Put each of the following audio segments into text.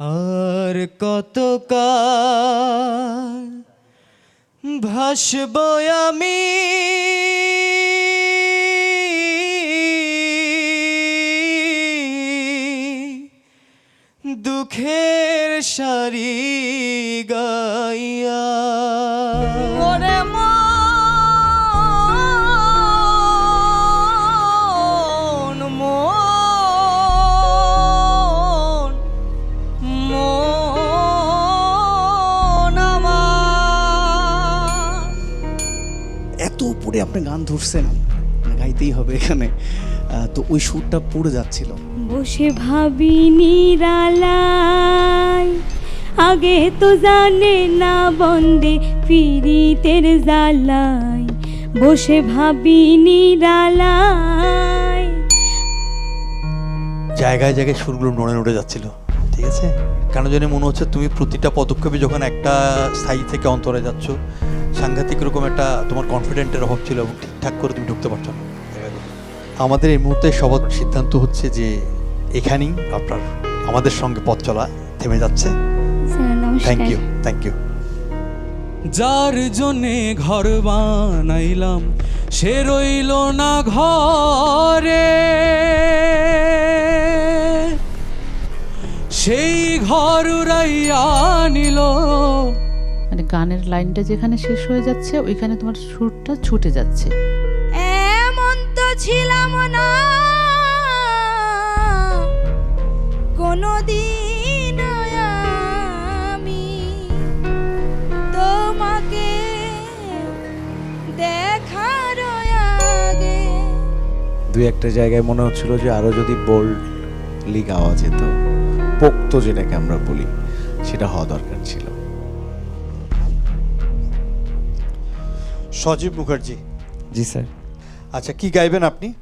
আর কত ভাসব আমি? দুঃখের সারি গাইয়া। এত উপরে আপনি গান ধরছেন মানে গাইতেই হবে এখানে। তো ওই সুরটা পড়ে যাচ্ছিল। বসে ভাবি নিরালায় আগে তো জানে না বন্দে পিরিতের জ্বালায়। বসে ভাবি নিরালায়। জায়গায় জায়গায় সুরগুলো নড়ে নড়ে যাচ্ছিল ঠিক আছে? কেন জানি মনে হচ্ছে তুমি প্রতিটা পদক্ষেপে যখন একটা স্থায়ী থেকে অন্তরে যাচ্ছ সাংঘাতিক রকম একটা তোমার কনফিডেন্টের অভাব ছিল এবং ঠিকঠাক করে তুমি ঢুকতে পারছ না। আমাদের এই মুহূর্তে সবার সিদ্ধান্ত হচ্ছে যে এখানেই আপনার আমাদের সঙ্গে পথ চলা থেমে যাচ্ছে। থ্যাংক ইউ থ্যাংক ইউ যার জন্যে ঘর বানাইলাম সে রইল না ঘরে। সেই ঘর উড়াইয়া নিল গানের লাইনটা যেখানে শেষ হয়ে যাচ্ছে ওইখানে তোমার সুরটা ছুটে যাচ্ছে। এমন তো ছিলাম না। কোনদিন আমি তোমাকে দেখার আগে। দুই একটা জায়গায় মনে হচ্ছিল যে আরও যদি বোল্ডলি গাওয়া যেত পোক্ত যেটাকে আমরা বলি সেটা হওয়া দরকার ছিল। সজীব মুখার্জি। জি স্যার। আচ্ছা কি গাইবেন আপনি?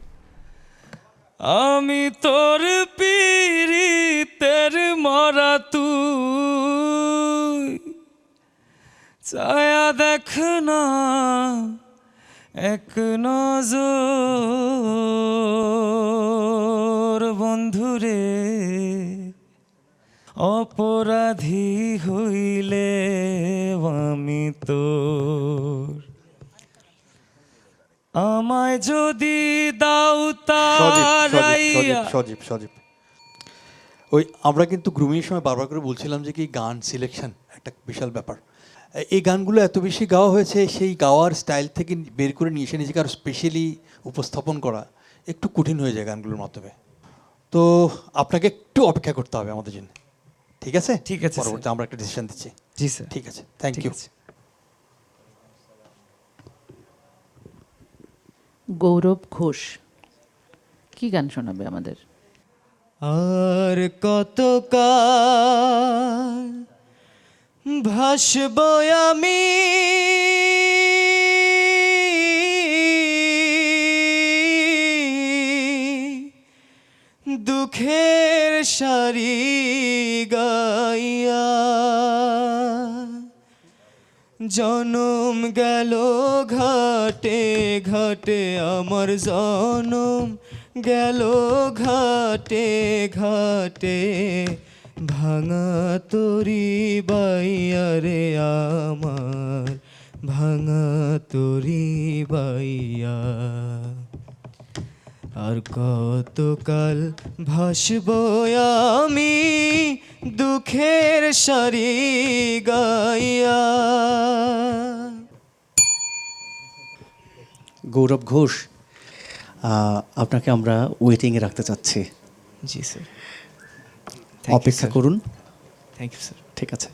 আমি তোর পীড়িতের মরা তুই। ছায়া দেখ না এক নজর বন্ধুরে। অপরাধী হইলে আমি তোর আমায় যদি দাও সজীব সজীব তারাইয়া। সজীব সজীব ওই আমরা কিন্তু গ্রুমিংয়ের সময় বারবার করে বলছিলাম যে কি গান সিলেকশন একটা বিশাল ব্যাপার। এই গানগুলো এত বেশি গাওয়া হয়েছে সেই গাওয়ার স্টাইল থেকে বের করে নিয়ে এসে নিজেকে আরও স্পেশালি উপস্থাপন করা একটু কঠিন হয়ে যায় গানগুলোর মাধ্যমে। তো আপনাকে একটু অপেক্ষা করতে হবে আমাদের জন্য। ঠিক আছে? ঠিক আছে, পরবর্তী আমরা একটা ডিসিশন দিচ্ছি। জি স্যার। ঠিক আছে থ্যাংক ইউ গৌরব ঘোষ। কি গান শোনাবে আমাদের? আর কত ভাসব আমি? দুঃখের সারি গাইয়া জনম গেল ঘাটে ঘাটে আমার জনম গেল ঘাটে ঘাটে ভাঙা তরি বাইয়া রে আমার, ভাঙা তরি বাইয়া। আর কতকাল ভাসব আমি দুঃখের সারি গাইয়া? গৌরব ঘোষ আপনাকে আমরা ওয়েটিংয়ে রাখতে চাচ্ছি। জি স্যার অপেক্ষা করুন। থ্যাংক ইউ স্যার ঠিক আছে।